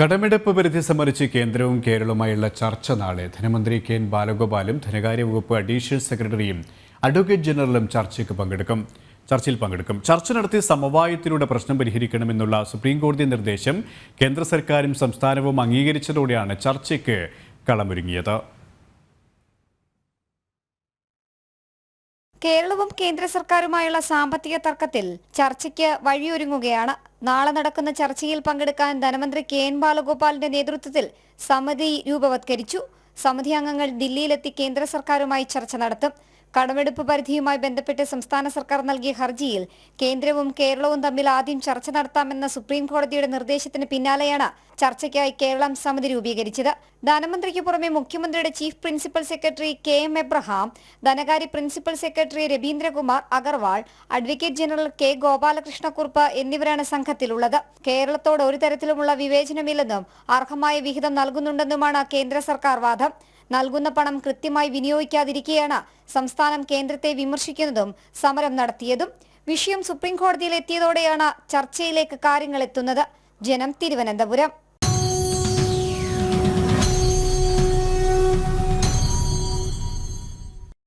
കടമെടുപ്പ് പരിധി സംബന്ധിച്ച് കേന്ദ്രവും കേരളവുമായുള്ള ചർച്ച നാളെ. ധനമന്ത്രി കെ എൻ ബാലഗോപാലും ധനകാര്യ വകുപ്പ് അഡീഷണൽ സെക്രട്ടറിയും അഡ്വക്കേറ്റ് ജനറലും ചർച്ചയ്ക്ക് പങ്കെടുക്കും. ചർച്ചയിൽ പങ്കെടുക്കും. ചർച്ച നടത്തി സമവായത്തിലൂടെ പ്രശ്നം പരിഹരിക്കണമെന്നുള്ള സുപ്രീം കോടതി നിർദ്ദേശം കേന്ദ്ര സർക്കാരും സംസ്ഥാനവും അംഗീകരിച്ചതോടെയാണ് ചർച്ചയ്ക്ക് കളമൊരുങ്ങിയത്. കേരളവും കേന്ദ്ര സർക്കാരുമായുള്ള സാമ്പത്തിക തർക്കത്തിൽ ചർച്ചയ്ക്ക് വഴിയൊരുങ്ങുകയാണ്. നാളെ നടക്കുന്ന ചർച്ചയിൽ പങ്കെടുക്കാൻ ധനമന്ത്രി കെ എൻ ബാലഗോപാലിന്റെ നേതൃത്വത്തിൽ സമിതി രൂപവത്കരിച്ചു. സമിതി അംഗങ്ങൾ ദില്ലിയിലെത്തി കേന്ദ്ര സർക്കാരുമായി ചർച്ച നടത്തും. കടമെടുപ്പ് പരിധിയുമായി ബന്ധപ്പെട്ട് സംസ്ഥാന സർക്കാർ നൽകിയ ഹർജിയിൽ കേന്ദ്രവും കേരളവും തമ്മിൽ ആദ്യം ചർച്ച നടത്താമെന്ന സുപ്രീം കോടതിയുടെ നിർദ്ദേശത്തിന് പിന്നാലെയാണ് ചർച്ചയ്ക്കായി കേരളം സമിതി രൂപീകരിച്ചത്. ധനമന്ത്രിക്ക് പുറമെ മുഖ്യമന്ത്രിയുടെ chief principal secretary K M Abraham ധനകാര്യ principal secretary Ravindrakumar Agarwal advocate general K Gopalakrishna Kurup എന്നിവരാണ് സംഘത്തിലുള്ളത്. കേരളത്തോട് ഒരു തരത്തിലുമുള്ള വിവേചനമില്ലെന്നും അർഹമായ വിഹിതം നൽകുന്നുണ്ടെന്നുമാണ് കേന്ദ്ര സർക്കാർ വാദം. നൽകുന്ന പണം കൃത്യമായി വിനിയോഗിക്കാതിരിക്കെയാണ് സംസ്ഥാനം കേന്ദ്രത്തെ വിമർശിക്കുന്നതും സമരം നടത്തിയതും. വിഷയം സുപ്രീം കോടതിയിൽ എത്തിയതോടെയാണ് ചർച്ചയിലേക്ക് കാര്യങ്ങൾ എത്തുന്നത്. ജനം തിരുവനന്തപുരം.